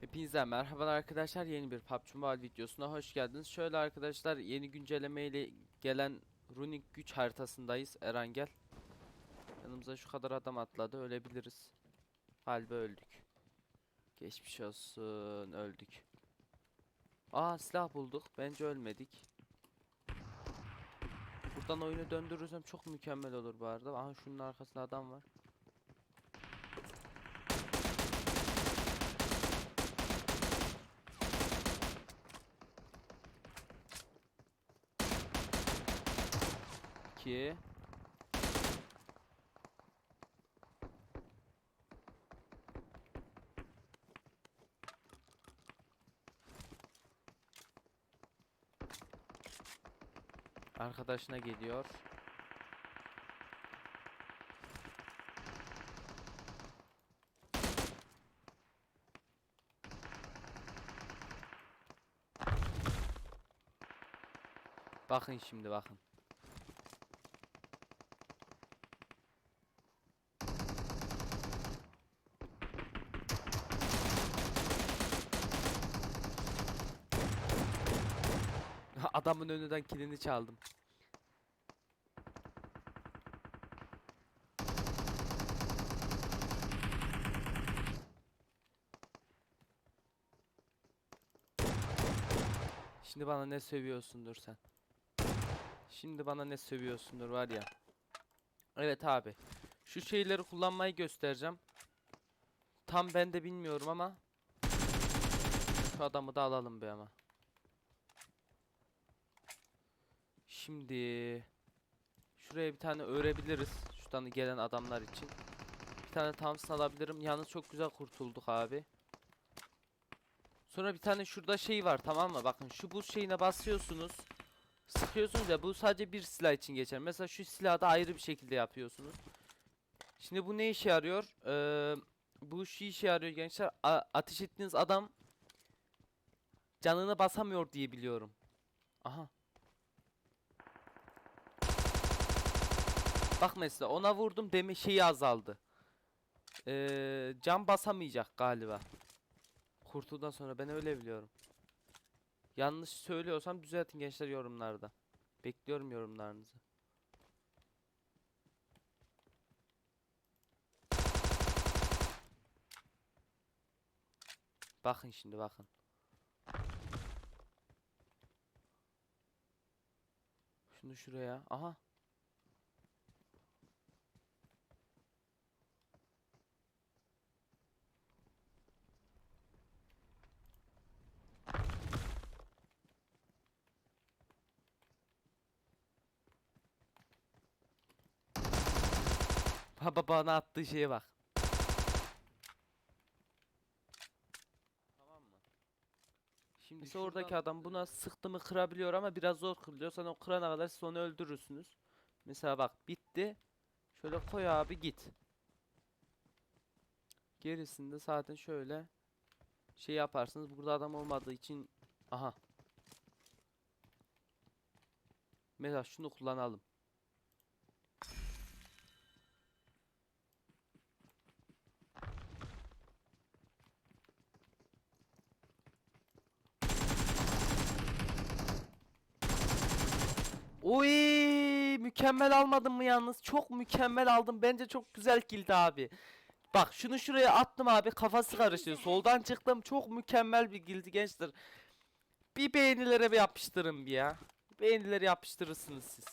Hepinize merhabalar arkadaşlar yeni bir PUBG Mobile videosuna hoş geldiniz. Şöyle arkadaşlar yeni güncelleme ile gelen Runic güç haritasındayız. Eren gel. Yanımıza şu kadar adam atladı ölebiliriz. Halbe öldük. Geçmiş olsun öldük. Aa silah bulduk. Bence ölmedik. Buradan oyunu döndürürsem çok mükemmel olur bu arada. Aha şunun arkasında adam var. İki. Arkadaşına geliyor. Bakın şimdi bakın. Adamın önünden kilini çaldım. Şimdi bana ne sövüyorsundur sen. Şimdi bana ne sövüyorsundur var ya. Evet abi. Şu şeyleri kullanmayı göstereceğim. Tam ben de bilmiyorum ama. Şu adamı da alalım bir ama. Şimdi şuraya bir tane örebiliriz. Şuradan gelen adamlar için. Bir tane Thompson alabilirim. Yalnız çok güzel kurtulduk abi. Sonra bir tane şurada şey var tamam mı? Bakın şu buz şeyine basıyorsunuz. Sıkıyorsunuz ya bu sadece bir silah için geçer. Mesela şu silahı da ayrı bir şekilde yapıyorsunuz. Şimdi bu ne işe yarıyor? Ee, bu şu işe yarıyor gençler. A- ateş ettiğiniz adam canını basamıyor diye biliyorum. Aha. Bak mesela ona vurdum demi şeyi azaldı. Ee, can basamayacak galiba. Kurtuldan sonra ben öyle biliyorum. Yanlış söylüyorsam düzeltin gençler yorumlarda. Bekliyorum yorumlarınızı. Bakın şimdi bakın. Şunu şuraya. Aha. Baba bana attığı şeye bak. Tamam mı? Şimdi ise oradaki adam buna sıktı mı kırabiliyor ama biraz zor kırılıyor. Sen o kırana kadar siz onu öldürürsünüz. Mesela bak bitti. Şöyle koy abi git. Gerisinde zaten şöyle şey yaparsınız. Burada adam olmadığı için aha. Mesela şunu kullanalım. Oy mükemmel almadım mı yalnız? Çok mükemmel aldım. Bence çok güzel kildi abi. Bak şunu şuraya attım abi. Kafası karıştı. Soldan çıktım. Çok mükemmel bir gildi gençler. Bir beğenilere bir yapıştırın bir ya. Beğenileri yapıştırırsınız siz.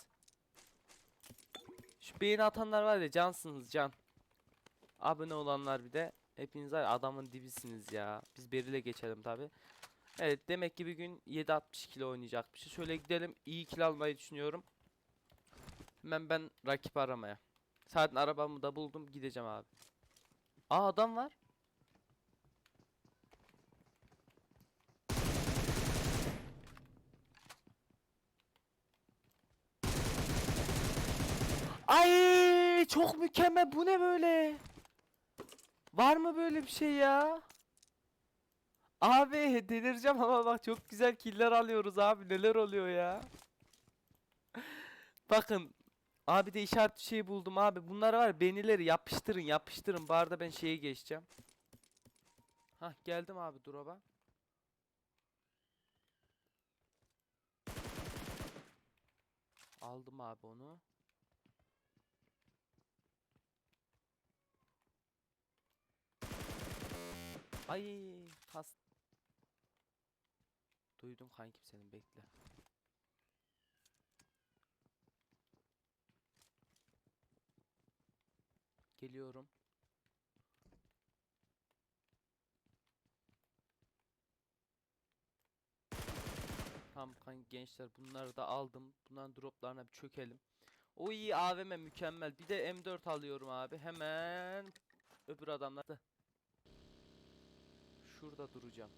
Şu beğeni atanlar var ya cansınız can. Abone olanlar bir de. Hepiniz var adamın dibisiniz ya. Biz Beril'e geçelim tabi. Evet demek ki bir gün 7.60 kilo oynayacakmışız. Şöyle gidelim iyi kilo almayı düşünüyorum. Hemen ben rakip aramaya. Zaten arabamı da buldum gideceğim abi. Aa adam var. Ay çok mükemmel. Bu ne böyle? Var mı böyle bir şey ya? Abi delireceğim ama bak çok güzel killer alıyoruz abi. Neler oluyor ya? Bakın. Abi de işaret şey buldum abi. Bunlar var. Benileri yapıştırın yapıştırın. Bu arada ben şeye geçeceğim. Hah geldim abi drop'a. Aldım abi onu. Ay kas. Duydum kankim senin bekle. Geliyorum. Tamam kanka gençler bunları da aldım. Bunların droplarına bir çökelim. O iyi AVM mükemmel. Bir de M4 alıyorum abi. Hemen öbür adamlar da. Şurada duracağım.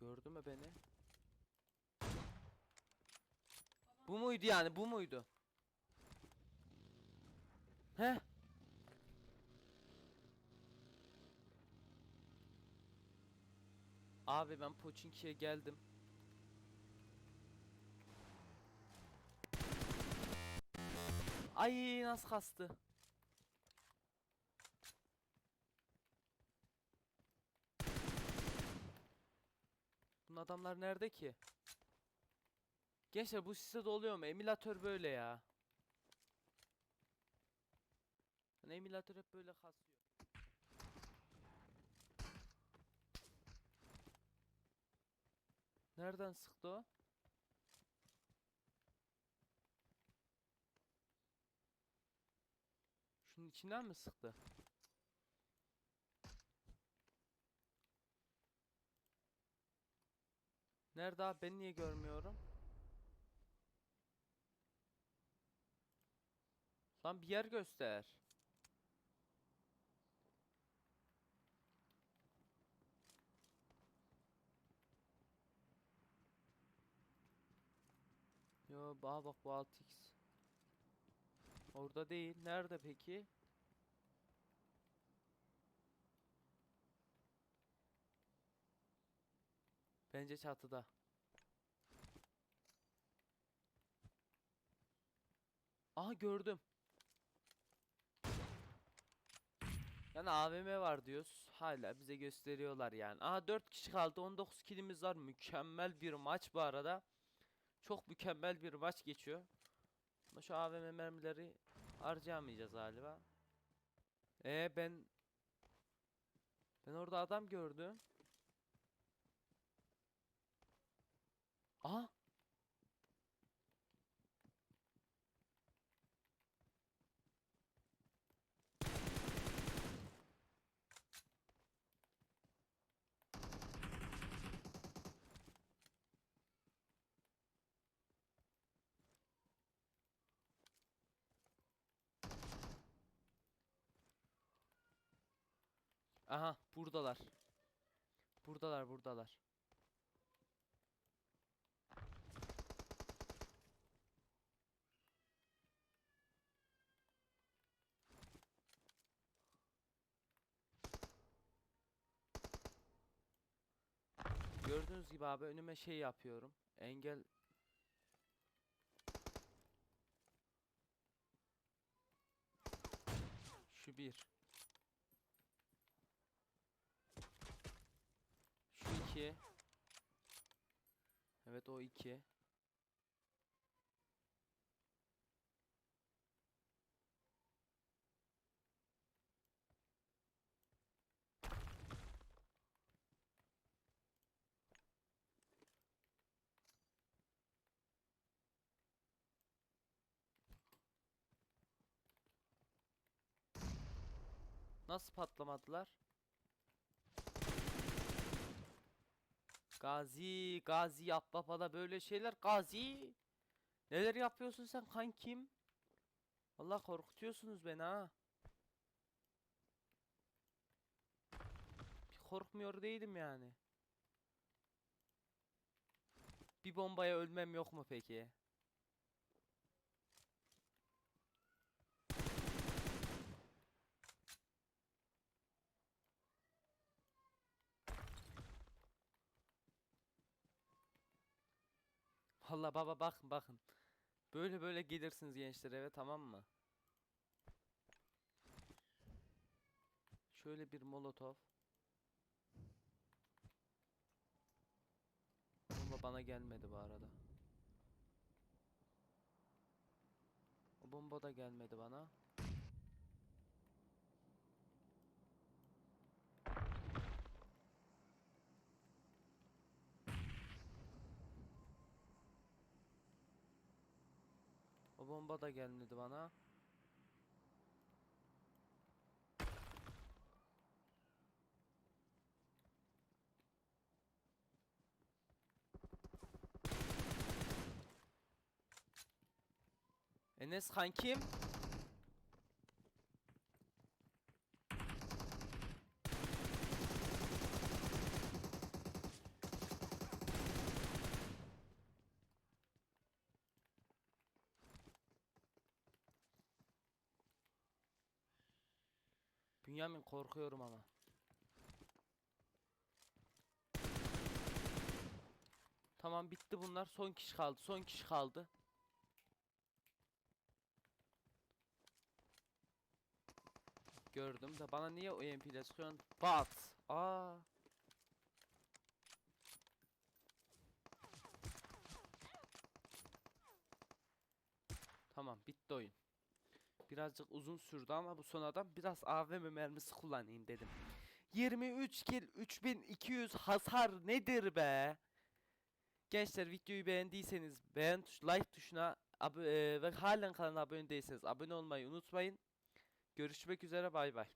Gördü mü beni? Bu muydu yani? Bu muydu? He? Abi ben Pochinki'ye geldim. Ay nasıl kastı? Adamlar nerede ki? Gençler bu size de oluyor mu? Emülatör böyle ya. Hani emülatör hep böyle kasıyor. Nereden sıktı o? Şunun içinden mi sıktı? Nerede abi ben niye görmüyorum? Lan bir yer göster. Yo aa bak bu 6x. Orada değil. Nerede peki? Bence çatıda. Aha gördüm. Yani AVM var diyoruz. Hala bize gösteriyorlar yani. Aha 4 kişi kaldı. 19 kilimiz var. Mükemmel bir maç bu arada. Çok mükemmel bir maç geçiyor. Ama şu AVM mermileri harcayamayacağız galiba. E ben ben orada adam gördüm. Aha. Aha buradalar. Buradalar buradalar. Gördüğünüz gibi abi önüme şey yapıyorum. Engel Şu bir. Şu iki. Evet o iki. Nasıl patlamadılar? Gazi, Gazi yap babada böyle şeyler. Gazi. Neler yapıyorsun sen kankim? Allah korkutuyorsunuz beni ha. Korkmuyor değilim yani. Bir bombaya ölmem yok mu peki? Valla baba bakın bakın. Böyle böyle gelirsiniz gençler eve tamam mı? Şöyle bir molotof. Bomba bana gelmedi bu arada. O bomba da gelmedi bana. Bomba da gelmedi bana. Enes kankim. Bünyamin korkuyorum ama. Tamam bitti bunlar. Son kişi kaldı. Son kişi kaldı. Gördüm de bana niye o EMP ile sıkıyorsun? Bat. Aa. Tamam bitti oyun. Birazcık uzun sürdü ama bu son adam biraz AVM mermisi kullanayım dedim. 23 kill 3200 hasar nedir be? Gençler videoyu beğendiyseniz beğen tuş like tuşuna abone ve halen kanala abone değilseniz abone olmayı unutmayın. Görüşmek üzere bay bay.